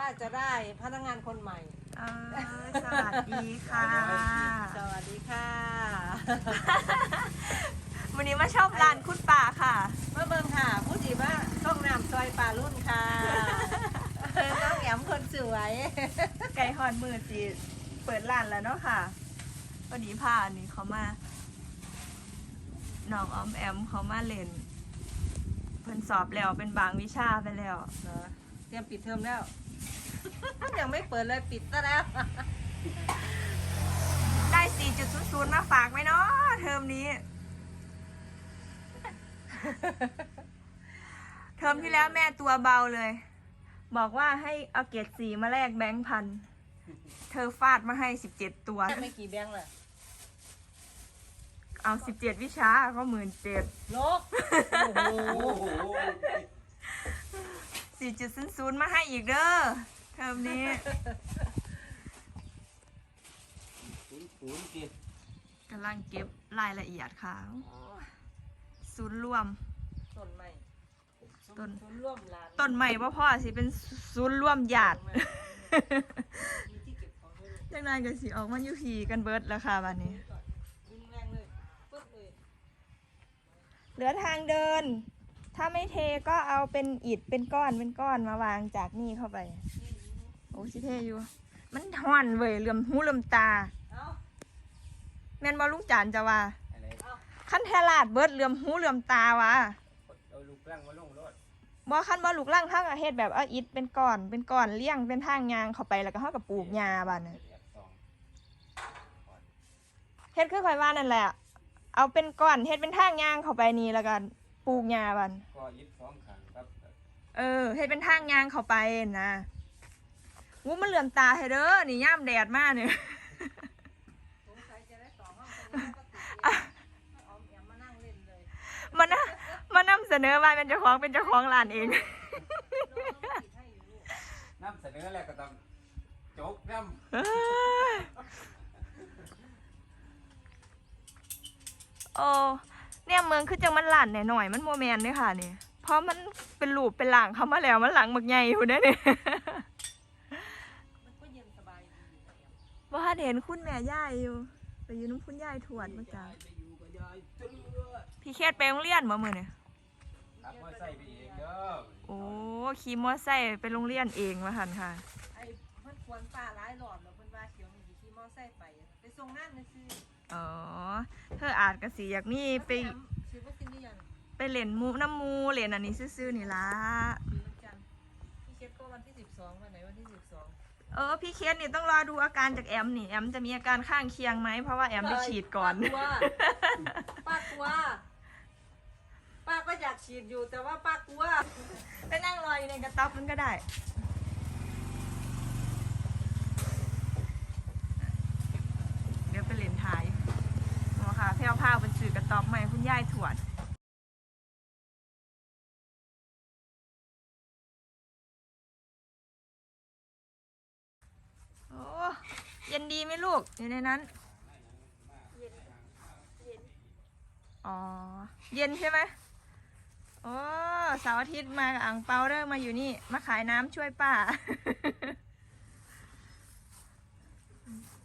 ป้าจะได้พนักงานคนใหม่เออสวัสดีค่ะสวัสดีค่ะ วันนี้มาชอบร้านคุณป่าค่ะมาเบิ่งค่ะ ผู้ดีว่าต้องนำซอยปลารุ่นค่ะน้องแหยมคนสวย ไก่ฮอนมือจีเปิดร้านแล้วเนาะค่ะ วันนี้พาอันนี้เขามาน้องออมแอมเขามาเล่นเพิ่นสอบแล้วเป็นบางวิชาไปแล้วเนอะ เตรียมปิดเทอมแล้ว ยังไม่เปิดเลยปิดซะแล้ว ได้ 4.00 มาฝากไหมเนาะเทอมนี้ เทอมที่แล้วแม่ตัวเบาเลย บอกว่าให้เอาเกรดสีมาแลกแบงค์พัน เธอฟาดมาให้ 17 ตัว ไม่กี่แบงค์เลยเอา 17 วิชาก็หมื่นเจ็ดลบโอ้โหโอ้โห 4.00 มาให้อีกเด้อเทอมนี้ศูนย์ศูนย์สิกำลังเก็บรายละเอียดค่ะโอ้ยศูนย์รวม ต้นใหม่ต้นต้น ร่วมร้านต้นใหม่พ่อพ่อสิเป็นศูนย์รวมญาติ มีที่เก็บของด้วยจังนานก็สิออกมาอยู่พีกันเบิดแล้วค่ะวันนี้วิ่งแรงเลยปึ๊บเลย เหลือทางเดิน ถ้าไม่เทก็เอาเป็นอิฐเป็นก้อนเป็นก้อนมาวางจากนี่เข้าไป โอ้สิเทอยู่ มันห่อนเว้ยเหลื่อมหูเหลื่อมตาเอาแม่นบอลุงจานจะว่าอะไรขั้นแทลาดเบิดเหลื่อมหูเหลื่อมตาวะเอาลูกกลางมาลงรถบอขั้นบอลูกล่างเท่ากับเฮ็ดแบบเอาอิฐเป็นก้อนเป็นก้อนเลี้ยงเป็นทางยางเข้าไปแล้วก็เท่ากับปลูกหญ้าบ้านน่ะเรียบสองเฮ็ดคือข่อยว่านั่นแหละ เอาเป็นก้อนเฮ็ดเป็นทางยางเข้าไปนี่แล้วก็ ปลูกหญ้าบ้านก็ยึดสองขังครับเออเฮ็ดเป็นทางยางเข้าไปนะงูมันเหลื่อมตาให้เด้อนี่ย่ามแดดมากเนี่ยสงสัยจะได้ต่อห้องตรงนี้ก็ติดเอาแอมมานั่งเล่นเลยมันนะมันนำเสนอว่าเป็นเจ้าของเป็นเจ้าของร้านเองน้องต้องติดให้อยู่ลูกน้ำเสนอแล้วก็ต้องโจกน้เอ้ยโอ้ เนี่ยเมืองคือจังมันหลั่นหน่อยๆมันโมแมนเลยค่ะนี่เพราะมันเป็นรูปเป็นหลังเขามาแล้วมันหลังบักใหญ่อยู่เด้อเนี่ยมันก็เย็นสบายดีนะแอมว่าเห็นคุณแม่ย่ายอยู่ไปอยู่น้ำคุณย่ายถวดเมื่อกี้ำไปอยู่กับยายเจือพี่เคสไปโรงเรียนมาเมื่อเนี่ยขับมอไซค์ไปเองเด้อโอ้ขี่มอไซค์ไปโรงเรียนเองมาหันค่ะไอ้มันค วรป่าร้ายหลอดแล้วเพิ่นว่าเขียวมันสิขี่มอไซค์ไป ไปส่งงานนะซื้ออ๋อ เธออาจกะสีอยากมีไปแอมซื้อวัคซีนหรือยังไปเล่นหมูน้ำหมูเล่นอันนี้ซื่อๆนี่ละซื้อวันจันทร์พี่เช็คก็วันที่สิบสองวันไหนวันที่สิบสองเออพี่เคสนี่ต้องรอดูอาการจากแอมนี่แอมจะมีอาการข้างเคียงไหมเพราะว่าแอมไปฉีดก่อนป้ากลัวป้าก็อยากฉีดอยู่แต่ว่าป้ากลัวไปนั่งรออยู่ในกระต๊อบนั้นก็ได้เดี๋ยวไปเล่นถ่ายหมอค่ะแพ้วพาวเป็นสื่อกระต๊ อบใหม่วดโอ้เย็นดีไหมลูกอยู่ในนั้นอ๋อ เย็นใช่ไหมโอ้เสาร์อาทิตย์มากับอ่างเปาเด้อมาอยู่นี่ มาขายน้ำช่วยป้า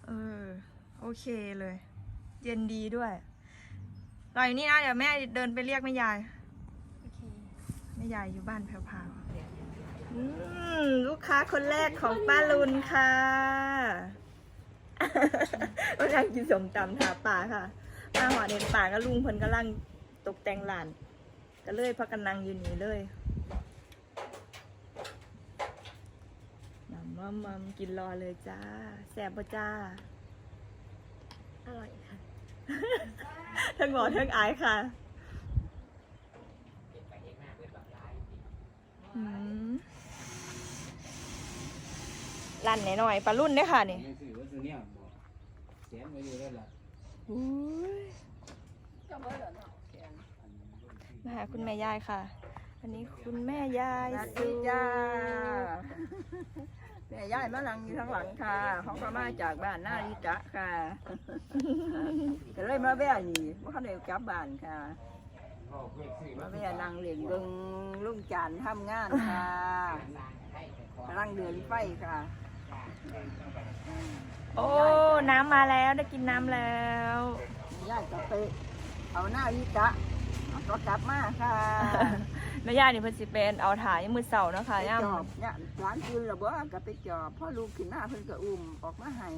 เออ โอเคเลย เย็นดีด้วย รออยู่นี่นะ เดี๋ยวแม่เดินไปเรียกแม่ยายโอเคแม่ยายอยู่บ้านแพรวๆอืมลูกค้าคนแรกของป้าลุนค่ะกำลังกินสมตำถาป่าค่ะมาหอเด่นป่าก็ลุงเพิ่นกำลังตกแต่งร้าน ก็เลยพักกันนั่งอยู่นี่เลยมัมมัมมัมกินรอเลยจ้า แซ่บปะจ้า อร่อยค่ะ ทั้งหมอทั้งอายค่ะอืมลั่นหน่อยๆปลารุ่นเด้อค่ะนี่ยังซื้อว่าซื้อเนี่ยบอกแสนมาอยู่แล้วล่ะอุ้ยมาหาคุณแม่ยายค่ะ อันนี้คุณแม่ยายสวัสสุดีจ้าแม่ย่ายมาลังอยู่ข้างหลังค่ะเขาก็มาจากบ้านนาริตะค่ะก็เลยมาแว่นี่ว่าเขาเดียวกลับบ้านค่ะก็เพื่อซื้อมาแว่นั่งเล่นเบิ่งลุงจานทำงานค่ะกำลังเดือนไฟค่ะ โอ้ น้ำมาแล้วได้กินน้ำแล้วย่ายก็ไปเอาหน้าวิกะเอา ก็กลับมาค่ะแม่ย่านี่เพิ่นสิเป็นเอาถ่ายยามมือเสาร์เนาะค่ะไปย่ามจอบเนี่ยร้านคืนระเบ้อก็ไปจอบพ่อลูกขึ้นหน้าเพิ่นก็อุ้มออกมาให้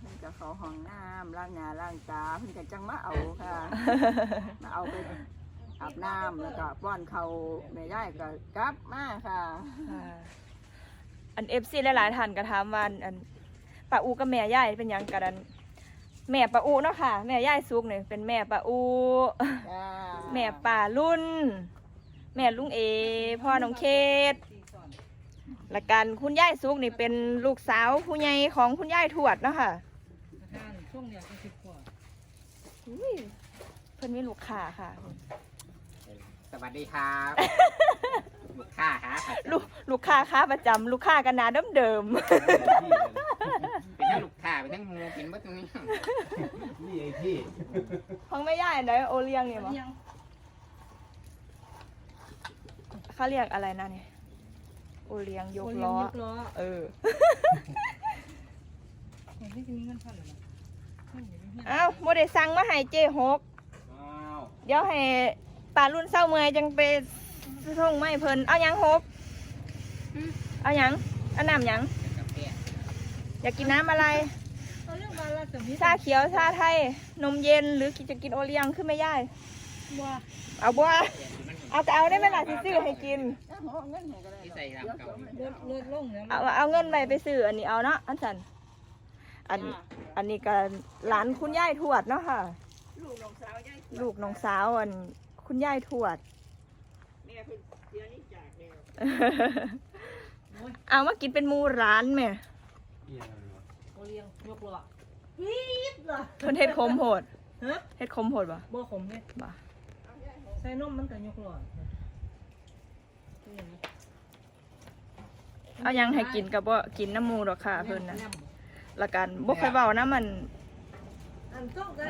เพิ่นก็เข้าห้องน้ำล้างหน้าล้างตาเพิ่นก็จังมาเอาค่ะ มาเอาไปอาบน้ำแล้วก็ป้อนเขาวแม่ย่ายก็กลับมาค่ะค่ะอันเอฟซีหลายๆท่านก็ถามว่าอันป้าอูกับแม่ย่ายเป็นหยังกันอัน แม่ป้าอูเนาะค่ะ แม่ย่ายซุกเนี่ยเป็นแม่ป้าอูจ้าแม่ป่ารุ่น แม่ลุงเอ พ่อน้องเคสและกันคุณยายซุกนี่เป็นลูกสาวผู้ใหญ่ของคุณยายทวดเนาะค่ะช่วงเดียวก็สิบกว่าอุ้ยเพิ่นมีลูกค้าค่ะ สวัสดีครับ ลูกค้าครับลูกลูกค้าค้าประจำลูกค้ากันหนาเดิมเดิมเป็นทั้งลูกค้าเป็นทั้งหมูเป็นเบิดตรงนี้นี่ไอ้ ที่ๆของแม่ย่ายอันไหนโอเลี้ยงเนี่ยบ่เขาเรียกอะไรนะเนี่ยโอเลี้ยงยกล้อยกล้อเออเห็นที่จะมีเงินพันหรือเปล่าไม่เห็นมีเงินเอ้าโมได้สั่งมาให้เจหกอ้าวเดี๋ยวให้ป่ารุ่นเศร้าเมื่อยจังไปส่งไม่เพิ่นเอาหยังหกเอาหยังเอาน้ำหยังกาแฟอยากกินน้ำอะไร เอาเรื่องมาละจะมีชาเขียวชาไทย นมเย็นหรือกินจะกินโอเลี้ยงขึ้นไม่ย่ายบัวเอาบัวเอาแต่เอาได้ไหมล่ะที่ซื้อให้กินเอาหัวเงินให้ก็ได้ที่ใส่รำเก่าลดลดลงแล้วเอาเอาเงินไปไปซื้ออันนี้เอาเนาะอันสันอันอันนี้ก็หลานคุณย่ายทวดเนาะค่ะ ลูกน้องสาวย่ายลูกน้องสาวอันคุณย่ายทวด แม่เพิ่นเสียนี่จากแล้วเอามากินเป็นหมูร้านแม่ เอียง กล้อวีดเหรอเพิ่นเฮ็ดคมโหดฮะเฮ็ดคมโหดปะบ่ขมเนี่ยบ่ใส่นมมันก็ยกล้อเอายังให้กินกับบ่กินน้ำหมูดอกค่ะเพิ่นนะละกันบ่ค่อยเว้านะมัน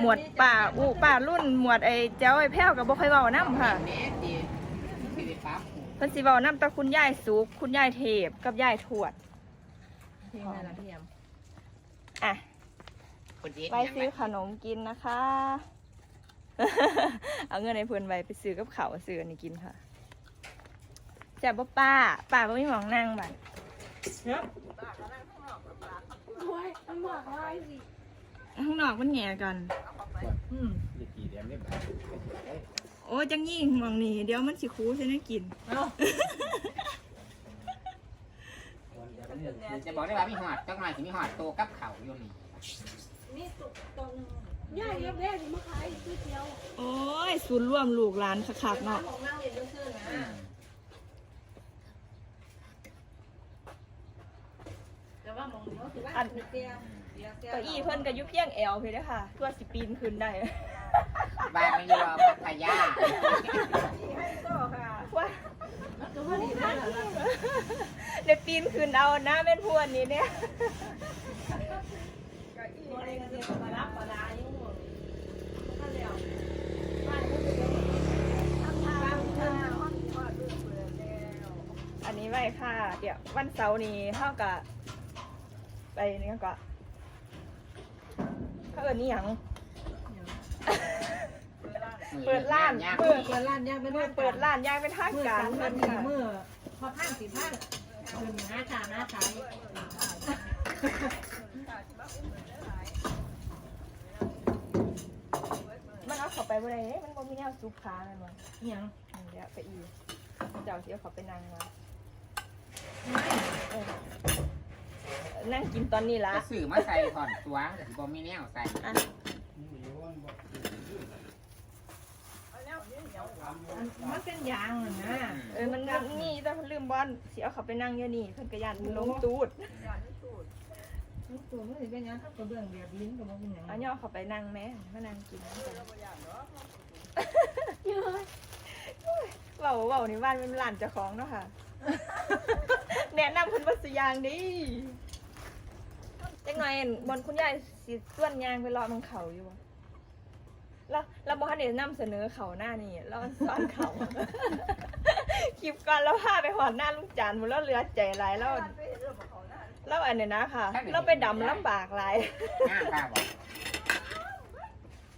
หมวดป่าอูป่ารุ่นหมวดไอ้เจ้าไอ้แพ้วกับบ่ค่อยเว้านํค่ะแม่ดีที่ได้ปั๊บเพิ่นสิเว้านํแต่คุณยายสุกคุณยายเทพกับยายทวดเพลงอะไรล่ะพี่แอม อะคนดีไปซื้อขนมกินนะคะ เอาเงินให้เพิ่นไว้ไปซื้อกับข้าวซื้ออันนี้กินค่ะแซ่บบ่ป้าป้าบ่มีหมองนั่งบัดข้างนอกมันแหง่กัน อืมนี่กี่เดือนได้บ้างโอ้จังยี่หมองนี่เดี๋ยวมันสิคูใช่ไหมกิน เอา จะบอกได้ว่ามีหอดจังหน่อยสิมีหอดโตกับเข่าอยู่นี่ย่าเลี้ยงแม่มาขายก๋วยเตี๋ยวโอ้ยศูนย์รวมลูกหลานคักๆเนาะของนั่งเรียนซื่อๆนะแต่ว่าหมองนี้คือว่าเตี้ยเตี้ยเตี้ยเก้าอี้เพิ่นก็อยุเพียงแอลเพิ่นเด้อค่ะตัวสิปีนขึ้นได้บ้านไม่ยอมพัทยาก็ค่ะว่ามันก็ว่าดีนะล่ะ ได้ปีนขึ้นเอานะแม่นพวนนี้เนี่ยอันนี้ไว้ค่ะ เดี๋ยววันเสาร์นี้เท่ากับไปนี่ก็เขาเอิ้นนี่หยังเปิดร้านเปิดเปิดร้านย่างเป็นเปิดร้านย่างเป็นทางการสามพัเพิ่อพอพันสี่พัน ขึ้นหาชาหน้าขายมันเอาเข้าไปบ่ได้เด้มันบ่มีแนวซุปขาแม่นบ่เนี่ยงนี่เดี๋ยวไปอีเจ้าสิเอาเขาไปนั่งมาเออนั่งกินตอนนี้ละจะสื่อมาใส่ถอนตัวแต่ที่บ่มีแนวใส่ อะมั นเป็นยางนะเออมันมันนี่แต่เพิ่นลืมบอลสิเอาเขาไปนั่งอยู่นี่เพิ่นก็ยันลงตูดตัวมันเป็นยังถ้ากระเบื้องแบบลิ้นกับมันเป็นยังเอาย่อเขาไปนั่งแม่มานั่งกินน้ำกันเว้าเว้าในบ้านเป็นร้านเจ้าของเนาะค่ะ แนะนำเพิ่นวัสยางดิจังหน่อยบนคุณยายสิส่วนยางไปรอมันเขาอยู่บ่ แล้วเราบ่ทันได้นำเสนอเขาหน้านี่แล้วมันซ้อนเขาคลิปก่อนแล้วพาไปหอดหน้าลุงจานหมดแล้วเหลือใจหลายแล้วไปเฮ็ดแล้วอันเนี้ยนะค่ะเราไปดำลำบากหลายงามค่ะบอก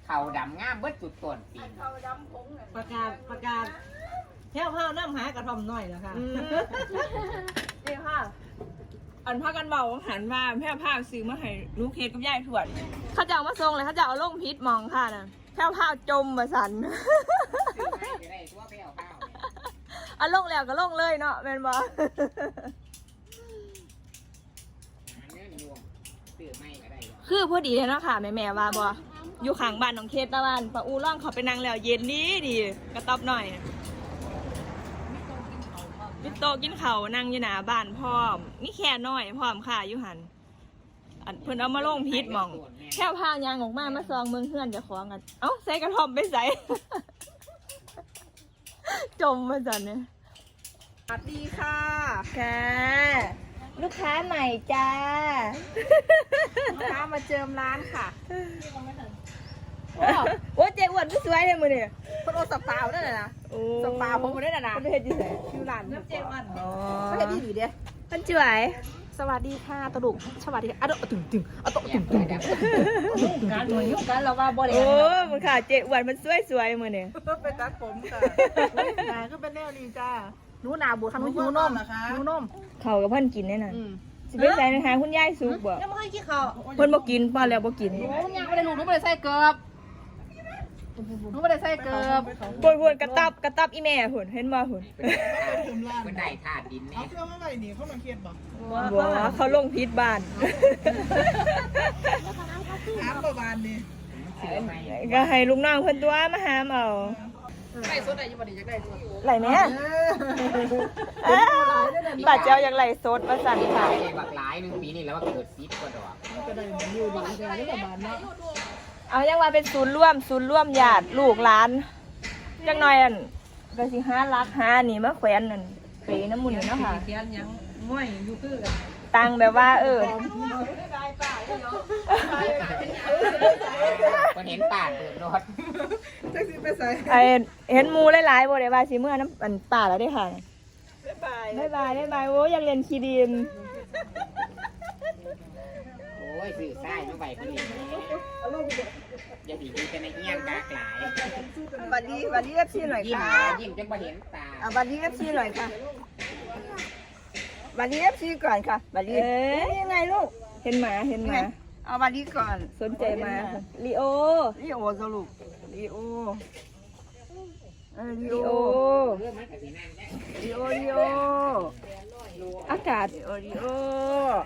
เขาดำงามเบิดจุดต้นปีนเขาดำผงน่ะประกาศประกาศแค่ข้าวน้ำหากระทอมหน่อยแล้วค่ะอืมนี่ค่ะอันพากันเบาหันมาแพร่ผ้าซื้อมาให้ลูกเคสกับยายถวดเขาจะเอามาทรงเลยเขาจะเอาลงพิษมองค่ะนะ แพร่ผ้าจมมาสัน ซื้อมาจะได้ตัวไปเอาข้าวเนี่ยเอาลงแล้วก็ลงเลยเนาะแมนบอ หาเนื้อนิยมซื้อไม่ก็ได้หรอกคือพอดีเลยเนาะค่ะแม่แม่ๆว่าบออยู่ข้างบ้านน้องเคสตะวันปะอูร่องเขาไปนั่งแล้วเย็นดีดีกระต๊อบหน่อยมีโตะกินเขาวนั่งอยู่หนาบ้านพร้อมมีแค่น้อยพร้อมค่ะอยู่หัน อันเพิ่นเอามาลงพิษหมอง แค่พายางออกมามาซองเมืองเพื่อนจะขวางกันเอ้าใส่กระท่อมไปใส่ จมมาจันเนี่ยสวัสดีค่ะค่ะ ลูกค้าใหม่จ้าลูกค้ามาเจิมร้านค่ะโอ้โอ้เจ๊อ้วนก็สวยเลยมือเนี่ยคนโอสปาวนั่นแหละนะโอ้สปาผมมาได้นะนะประเทศจีนไหนคิวร้านน้ำเจมันอ๋อประเทศที่ดีเด้มันสวย สวัสดีค่ะตลุกสวัสดีค่ะอะโดะตึงตึงอะโตะตึงตึงการหน่วยยุ่งกันเราว่าบ่ได้โอ้มันค่ะเจ๊อ้วนมันสวยสวยมือเนี่ยไปตัดผมค่ะนาก็เป็นแนวนี้จ้าหนูนาบูทำให้หิวนมหิวนมเขากับเพิ่อนกินแน่นอนสิไปใส่นะคะคุณยายสุกบ่ยังไม่เคยกินข้าวเพิ่อนบ่กินป้อนแล้วบ่กินหนูยังไม่ได้ลูกหนูไม่ได้ใส่เกลือ หนูไม่ได้ใส่เกือบปวดปวดกระตับกระตับอีแม่หุ่นเห็นบ่หุ่นมันได้ธาตุดินเนี่ยบ่เขาลงพิษบ้านซื้อไม่ก็ให้ลูกน้องเพิ่นตัวมาหามเอาไก่สดอะไรอยู่บ่ดีจะได้สดไหลแม่อ้าวบาดเจ้าอยากไหลสดมาสั่นค่ะไอ้บักหลายหนึ่งปีนี่แล้วว่าเกิดซิปกว่าดอกเอายังว่าเป็นศูนย์ร่วม ศูนย์ร่วมญาติลูกหลานจังหน่อยอันก็สิหารักหานี่มาแขวนนั่นเปน้ำมุนนี่เนาะค่ะเขียนยังง่อยอยู่คือกันตังแบบว่า เออคนเห็นป่าเปิดรถไอเห็นหมูหลายๆบ่ได้ว่าสิเมื่อน้ำอันป่าแล้วได้อค่ะบ๊ายบายบ๊ายบายโอ้ยอยากเรียนคีดินโอ้ยสื่อสายมาใบคนนี้อย่าดีดีกันในเงี้ยงกากหลายสวัสดีสวัสดีเอฟซีหน่อยยิ้มค่ะยิ้มจนมาเห็นตาอะสวัสดีเอฟซีหน่อยค่ะสวัสดีเอฟซีก่อนค่ะสวัสดีเอ๊ะยังไงลูก เห็นหมาเห็นหมา เอาสวัสดีก่อน สนใจมาลีโอลีโอสลูกลีโอลีโอละลีโอลีโออากาศลีโอลีโอ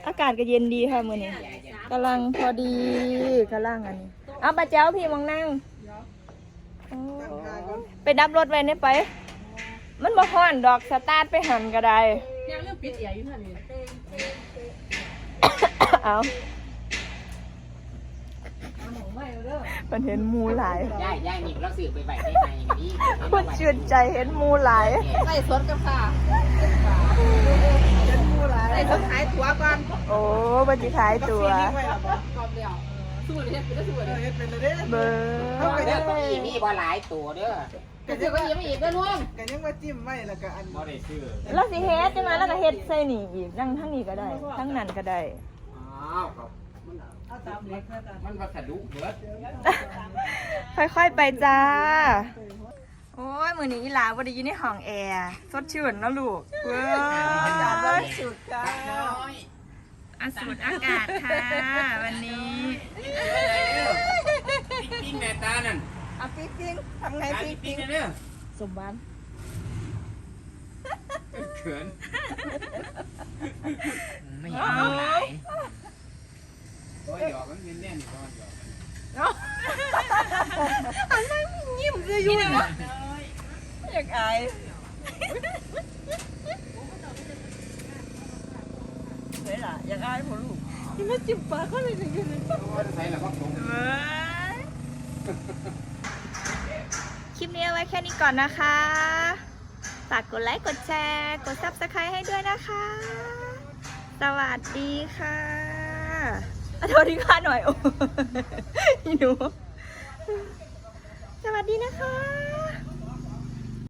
อากาศก็เย็นดีค่ะมื้อนี้ กำลังพอดีกำลังอันนี้ เอาปลาเจ้าพี่มองนั่งโอ้ไปดับรถไว้เนี่ยไป มันบ่ฮ้อนดอกสตาร์ทไปหันก็ได้ยังเรื่องปิดเอียอยู่ท่านี้เอามันเห็นหมูหลายย่ายย่ายนี่เราสื่อไปใบได้ไงนี่คนชื่นใจเห็นหมูหลายไก่สดกับค่ะ ไก่สดขายตัวก่อนโอ้บัจิขายตัวกรอบเดียวสู้เลยเป็นสู้เลยเฮ็ดเป็นเลยเบอเด้อร์เก้าอี้มีบ่หลายตัวเด้อแต่เดี๋ยวก็ยังไม่อีกด้วยลุงบ่ได้ซื้อแล้วสิเฮ็ดใช่ไหมแล้วก็เฮ็ดใส่นี่อีกนั่งทั้งนี้ก็ได้ ทั้งนั้นก็ได้ อ้าวครับมันวัสดุเบิด ค่อยๆไปจ้า โอ้ยมือนี้อีหลาบ่ได้อยู่ในห้องแอร์สดชื่นเนาะลูกเว้ยสุดค่ะอาสูดอากาศค่ะ วันนี้ปิ้งแม่ตานั่นเอาปิ๊กปิ๊งทำไงตาปิ๊กปิ้ปิ๊งงเด้อสมบัติเขินไม่อยากเอาหลายโอ้ยหยอกมันเป็นแน่นก่อนหยอกยิ้มจะอยู่เนาะ อยากอายไหล่ะอยากอายผมลูกยังมาจิ้มปากเขาเลยถึงอยู่เลยใส่แล้วก็คงเว้ยคลิปนี้เอาไว้แค่นี้ก่อนนะคะ ฝากกดไลค์ กดแชร์ กด subscribe ให้ด้วยนะคะ สวัสดีค่ะอะโทษทีค่ะหน่อย โอ้ยหนู สวัสดีนะคะ